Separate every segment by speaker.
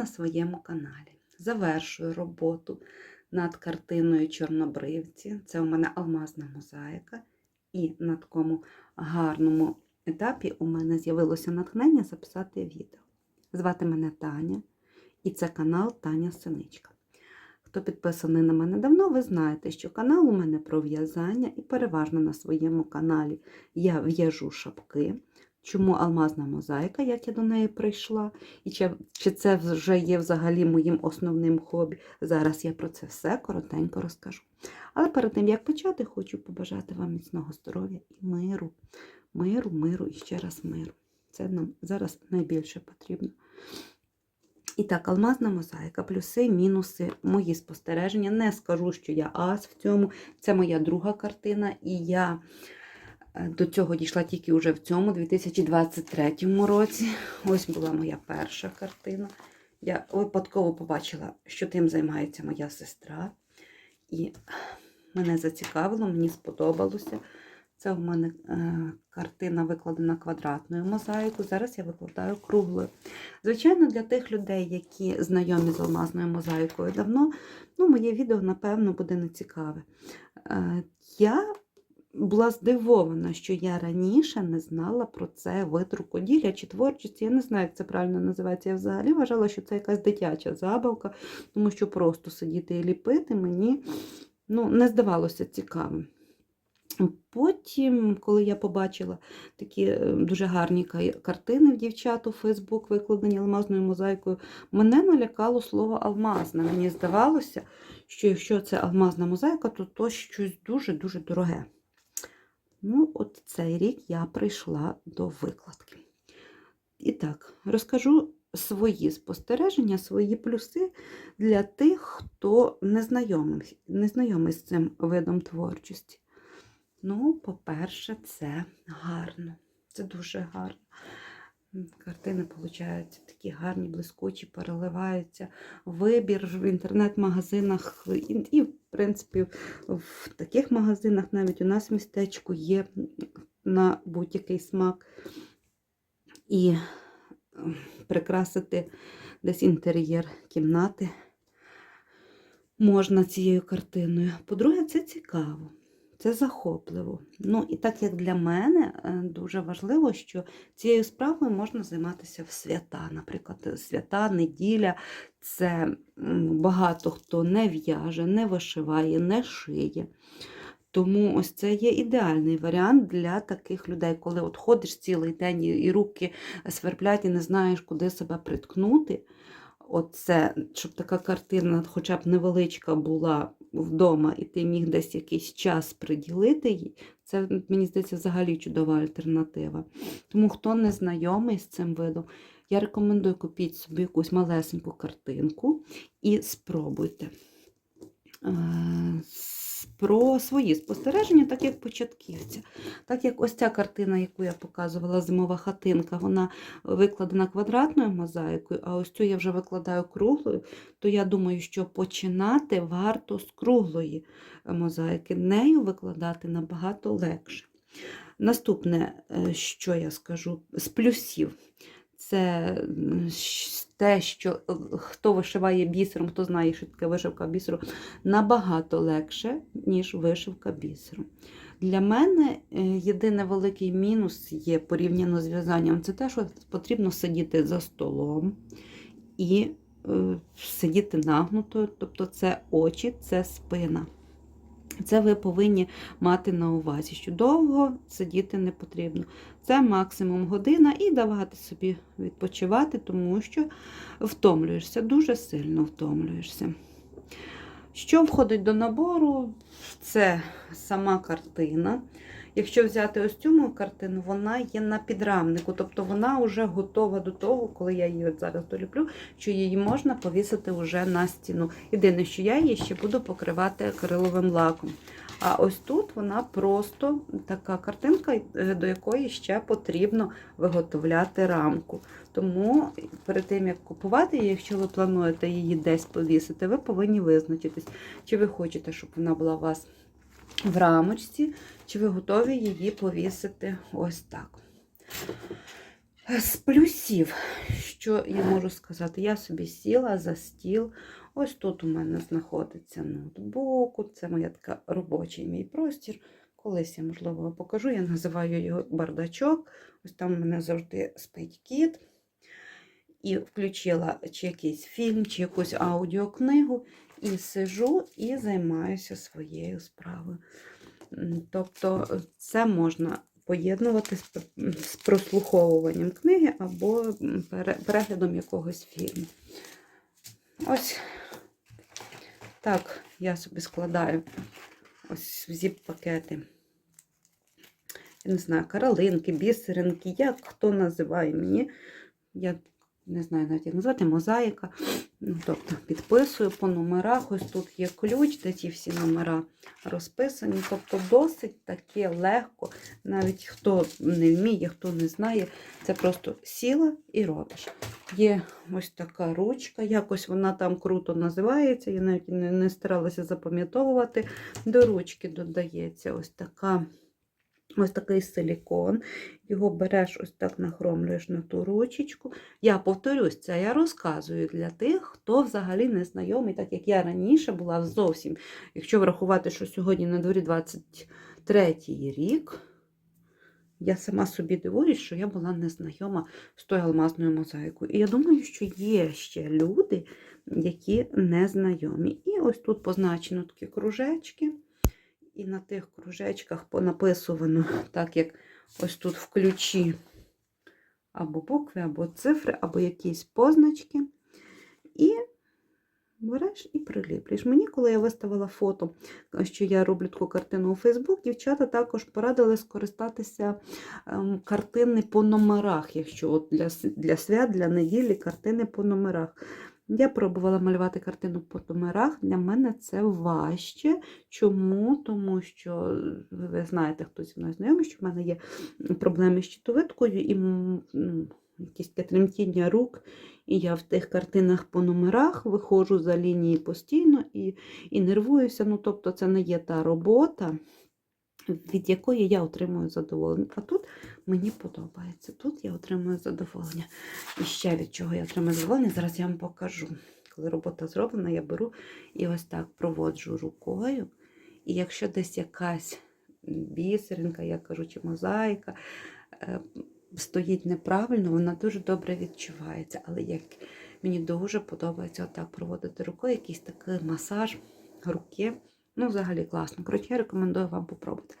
Speaker 1: на своєму каналі. Завершую роботу над картиною Чорнобривці. Це у мене алмазна мозаїка. І на такому гарному етапі у мене з'явилося натхнення записати відео. Звати мене Таня, і це канал Таня Синичка. Хто підписаний на мене давно, ви знаєте, що канал у мене про в'язання, і переважно на своєму каналі я в'яжу шапки. Чому алмазна мозаїка, як я до неї прийшла, і чи, чи це вже є взагалі моїм основним хобі. Зараз я про це все коротенько розкажу. Але перед тим, як почати, хочу побажати вам міцного здоров'я і миру. Миру, миру і ще раз миру. Це нам зараз найбільше потрібно. І так, алмазна мозаїка, плюси, мінуси, мої спостереження. Не скажу, що я ас в цьому. Це моя друга картина, і я до цього дійшла тільки вже в цьому, 2023 році. Ось була моя перша картина. Я випадково побачила, що тим займається моя сестра. І мене зацікавило, мені сподобалося. Це у мене е, картина викладена квадратною мозаїкою. Зараз я викладаю круглою. Звичайно, для тих людей, які знайомі з алмазною мозаїкою давно, ну, моє відео, напевно, буде нецікаве. Е, я була здивована, що я раніше не знала про це вид рукоділля чи творчості. Я не знаю, як це правильно називається. Я взагалі вважала, що це якась дитяча забавка, тому що просто сидіти і ліпити мені ну, не здавалося цікавим. Потім, коли я побачила такі е, дуже гарні картини в дівчат у Фейсбук, викладені алмазною мозаїкою, мене налякало слово алмазна. Мені здавалося, що якщо це алмазна мозаїка, то то щось дуже-дуже дороге. Ну, от цей рік я прийшла до викладки. І так, розкажу свої спостереження, свої плюси для тих, хто не знайомий, не знайомий з цим видом творчості. Ну, по-перше, це гарно. Це дуже гарно. Картини, виходять, такі гарні, блискучі, переливаються. Вибір в інтернет-магазинах і, в принципі, в таких магазинах навіть у нас в містечку є на будь-який смак. І прикрасити десь інтер'єр кімнати можна цією картиною. По-друге, це цікаво. Це захопливо. Ну, і так як для мене дуже важливо, що цією справою можна займатися в свята. Наприклад, свята, неділя це багато хто не в'яже, не вишиває, не шиє. Тому ось це є ідеальний варіант для таких людей, коли от ходиш цілий день і руки сверблять, і не знаєш, куди себе приткнути. Оце, щоб така картина, хоча б невеличка була вдома, і ти міг десь якийсь час приділити їй, це, мені здається, взагалі чудова альтернатива. Тому, хто не знайомий з цим видом, я рекомендую купіть собі якусь малесеньку картинку і спробуйте. Про свої спостереження, так як початківця. Так як ось ця картина, яку я показувала, зимова хатинка, вона викладена квадратною мозаїкою, а ось цю я вже викладаю круглою, то я думаю, що починати варто з круглої мозаїки. Нею викладати набагато легше. Наступне, що я скажу, з плюсів. Це те, що хто вишиває бісером, хто знає, що таке вишивка бісером, набагато легше, ніж вишивка бісером. Для мене єдиний великий мінус є порівняно з в'язанням, це те, що потрібно сидіти за столом і сидіти нагнуто, тобто це очі, це спина. Це ви повинні мати на увазі, що довго сидіти не потрібно. Це максимум година і давати собі відпочивати, тому що втомлюєшся, дуже сильно втомлюєшся. Що входить до набору? Це сама картина. Якщо взяти ось цю картину, вона є на підрамнику, тобто вона вже готова до того, коли я її зараз доліплю, що її можна повісити вже на стіну. Єдине, що я її ще буду покривати акриловим лаком. А ось тут вона просто така картинка, до якої ще потрібно виготовляти рамку. Тому перед тим, як купувати її, якщо ви плануєте її десь повісити, ви повинні визначитись, чи ви хочете, щоб вона була у вас в рамочці, чи ви готові її повісити ось так. З плюсів, що я можу сказати, я собі сіла за стіл. Ось тут у мене знаходиться ноутбук, це моя така робочий мій простір. Колись я, можливо, покажу. Я називаю його бардачок. Ось там у мене завжди спить кіт. І включила чи якийсь фільм, чи якусь аудіокнигу, і сижу і займаюся своєю справою. Тобто це можна поєднувати з, прослуховуванням книги або переглядом якогось фільму. Ось так я собі складаю ось в зіп-пакети. Я не знаю, каролинки, бісеринки, як хто називає мені. Я не знаю навіть як назвати, мозаїка. Ну, тобто підписую по номерах. Ось тут є ключ, де ті всі номера розписані. Тобто досить таке легко, навіть хто не вміє, хто не знає, це просто сіла і робиш. Є ось така ручка, якось вона там круто називається. Я навіть не, старалася запам'ятовувати. До ручки додається ось така. Ось такий силікон. Його береш, ось так нахромлюєш на ту ручечку. Я повторюсь, це я розказую для тих, хто взагалі не знайомий, так як я раніше була зовсім. Якщо врахувати, що сьогодні на дворі 23-й рік, я сама собі дивуюсь, що я була незнайома з тою алмазною мозаїкою. І я думаю, що є ще люди, які не знайомі. І ось тут позначено такі кружечки. І на тих кружечках понаписувано, так як ось тут в ключі або букви, або цифри, або якісь позначки. І береш і приліплюєш. Мені, коли я виставила фото, що я роблю таку картину у Фейсбук, дівчата також порадили скористатися ем, картини по номерах, якщо от для, для свят, для неділі картини по номерах. Я пробувала малювати картину по номерах. Для мене це важче. Чому? Тому що ви знаєте, хто зі мною знайомий, що в мене є проблеми з щитовидкою і ну, якісь тремтіння рук. І я в тих картинах по номерах виходжу за лінії постійно і, і нервуюся. Ну, тобто, це не є та робота, від якої я отримую задоволення. А тут мені подобається. Тут я отримую задоволення. І ще від чого я отримую задоволення, зараз я вам покажу. Коли робота зроблена, я беру і ось так проводжу рукою. І якщо десь якась бісеринка, я кажу, чи мозаїка, е, стоїть неправильно, вона дуже добре відчувається. Але як мені дуже подобається отак проводити рукою, якийсь такий масаж руки. Ну, взагалі класно. Коротше, я рекомендую вам попробувати.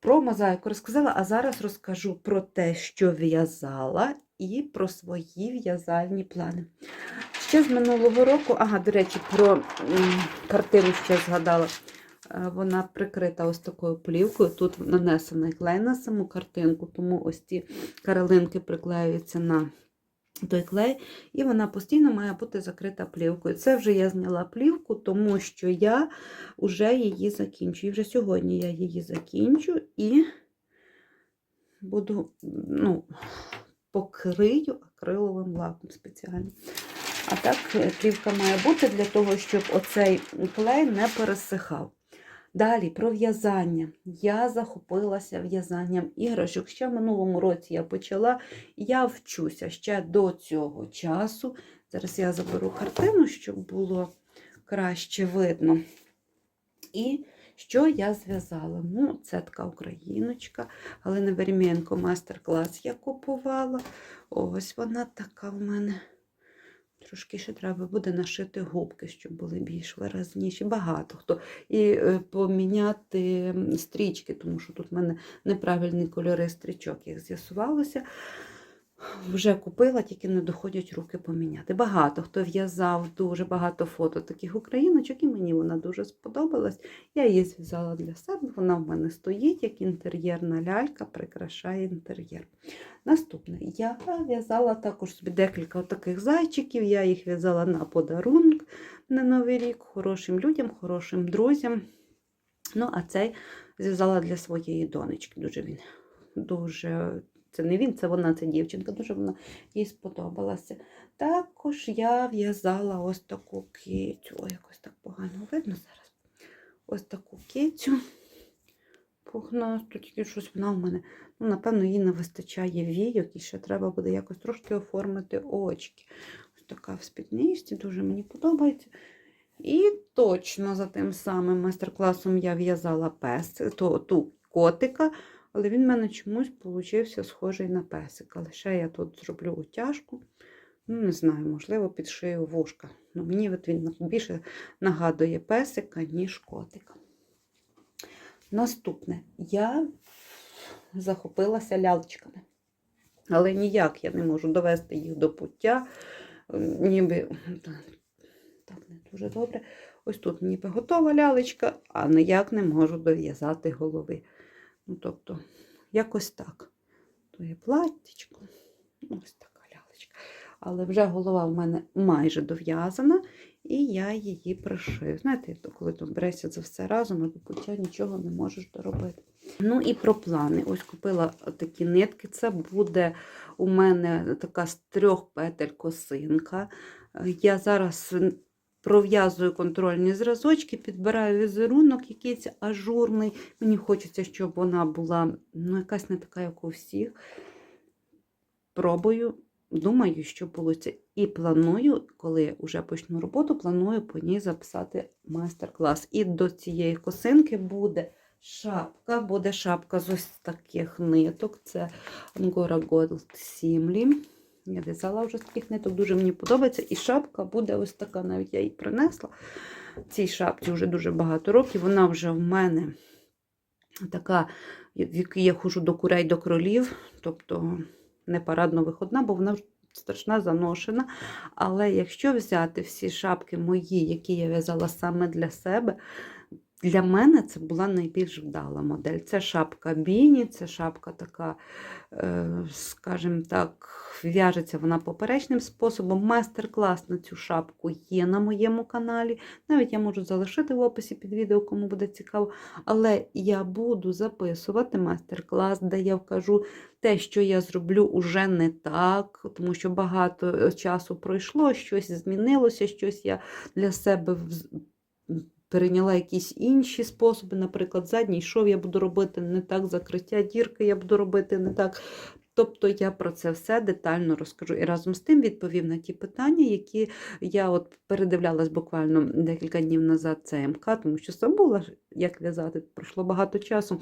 Speaker 1: Про мозаїку розказала, а зараз розкажу про те, що в'язала, і про свої в'язальні плани. Ще з минулого року, ага, до речі, про картину ще згадала. Е, Вона прикрита ось такою плівкою. Тут нанесений клей на саму картинку, тому ось ці каролинки приклеюються на той клей, і вона постійно має бути закрита плівкою. Це вже я зняла плівку, тому що я вже її закінчу. І вже сьогодні я її закінчу і буду ну, покрию акриловим лаком спеціально. А так е, плівка має бути для того, щоб оцей клей не пересихав. Далі про в'язання. Я захопилася в'язанням іграшок. Ще в минулому році я почала. Я вчуся ще до цього часу. Зараз я заберу картину, щоб було краще видно. І що я зв'язала? Ну, це така україночка. Галина Веремєнко майстер-клас я купувала. Ось вона така в мене. Трошки ще треба буде нашити губки, щоб були більш виразніші. Багато хто. І е, поміняти стрічки, тому що тут в мене неправильні кольори стрічок, як з'ясувалося. Вже купила, тільки не доходять руки поміняти. Багато хто в'язав дуже багато фото таких україночок, і мені вона дуже сподобалась. Я її зв'язала для себе. Вона в мене стоїть, як інтер'єрна лялька, прикрашає інтер'єр. Наступне, я в'язала також собі декілька таких зайчиків. Я їх в'язала на подарунок на Новий рік хорошим людям, хорошим друзям. Ну, а цей зв'язала для своєї донечки. Дуже він дуже. Це не він, це вона, це дівчинка. Дуже вона їй сподобалася. Також я в'язала ось таку кицю. Ой, якось так погано видно зараз. Ось таку кицю. пухнасту, тільки щось вона в мене. Ну, напевно, їй не вистачає війок і ще треба буде якось трошки оформити очки. Ось така в спідничці, дуже мені подобається. І точно за тим самим майстер-класом я в'язала пес, ту котика, але він в мене чомусь получився схожий на песика. Лише я тут зроблю утяжку. Ну, не знаю, можливо, підшию вушка. Ну, мені от він більше нагадує песика, ніж котика. Наступне, я захопилася лялечками. Але ніяк я не можу довести їх до пуття. Ніби так не дуже добре. Ось тут ніби готова лялечка, а ніяк не можу дов'язати голови. Ну, тобто, якось так. То є платтячко, ось така лялечка. Але вже голова в мене майже дов'язана, і я її пришию. Знаєте, коли там берешся за все разом, а до нічого не можеш доробити. Ну і про плани. Ось купила такі нитки. Це буде у мене така з трьох петель косинка. Я зараз пров'язую контрольні зразочки, підбираю візерунок, якийсь ажурний. Мені хочеться, щоб вона була ну, якась не така, як у всіх. Пробую, думаю, що вийде. І планую, коли вже почну роботу, планую по ній записати майстер-клас. І до цієї косинки буде шапка, буде шапка з ось таких ниток. Це Angora Gold Simli. Я в'язала вже з таких ниток, дуже мені подобається. І шапка буде ось така, навіть я її принесла. Цій шапці вже дуже багато років. Вона вже в мене така, в якій я ходжу до курей, до кролів, тобто не парадно виходна, бо вона страшна заношена. Але якщо взяти всі шапки мої, які я в'язала саме для себе, для мене це була найбільш вдала модель. Це шапка Біні, це шапка така, е, скажімо так, в'яжеться вона поперечним способом. Майстер-клас на цю шапку є на моєму каналі. Навіть я можу залишити в описі під відео, кому буде цікаво. Але я буду записувати майстер-клас, де я вкажу те, що я зроблю уже не так, тому що багато е, часу пройшло, щось змінилося, щось я для себе перейняла якісь інші способи. Наприклад, задній шов я буду робити не так, закриття дірки я буду робити не так. Тобто я про це все детально розкажу. І разом з тим відповім на ті питання, які я от передивлялась буквально декілька днів назад ЦМК, тому що забула, як в'язати, пройшло багато часу.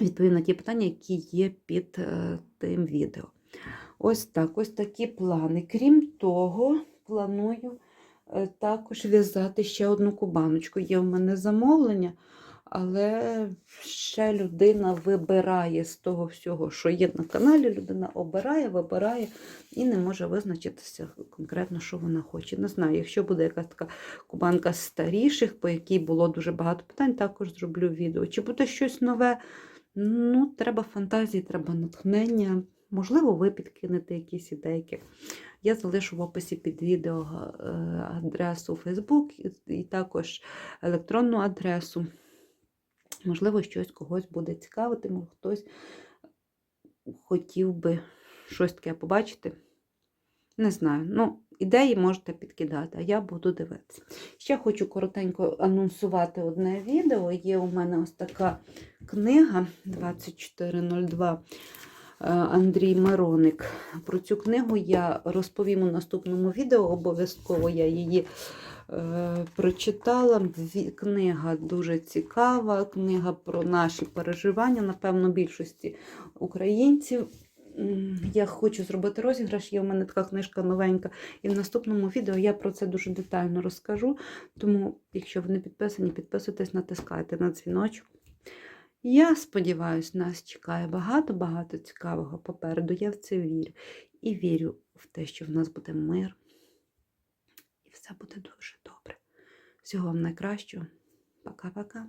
Speaker 1: Відповім на ті питання, які є під е, тим відео. Ось так, ось такі плани. Крім того, планую також в'язати ще одну кубаночку. Є в мене замовлення, але ще людина вибирає з того всього, що є на каналі. Людина обирає, вибирає і не може визначитися конкретно, що вона хоче. Не знаю, якщо буде якась така кубанка старіших, по якій було дуже багато питань, також зроблю відео. Чи буде щось нове? Ну, треба фантазії, треба натхнення. Можливо, ви підкинете якісь ідейки. Я залишу в описі під відео е, адресу Facebook і- також електронну адресу. Можливо, щось когось буде цікавити, може, хтось хотів би щось таке побачити. Не знаю. Ну, ідеї можете підкидати, а я буду дивитися. Ще хочу коротенько анонсувати одне відео. Є у мене ось така книга 2402 е, Андрій Мироник. Про цю книгу я розповім у наступному відео. Обов'язково я її е, прочитала. Книга дуже цікава, книга про наші переживання, напевно, більшості українців. Я хочу зробити розіграш, є у мене така книжка новенька, і в наступному відео я про це дуже детально розкажу. Тому, якщо ви не підписані, підписуйтесь, натискайте на дзвіночок. Я сподіваюся, нас чекає багато-багато цікавого попереду. Я в це вірю. І вірю в те, що в нас буде мир. І все буде дуже добре. Всього вам найкращого. Пока-пока.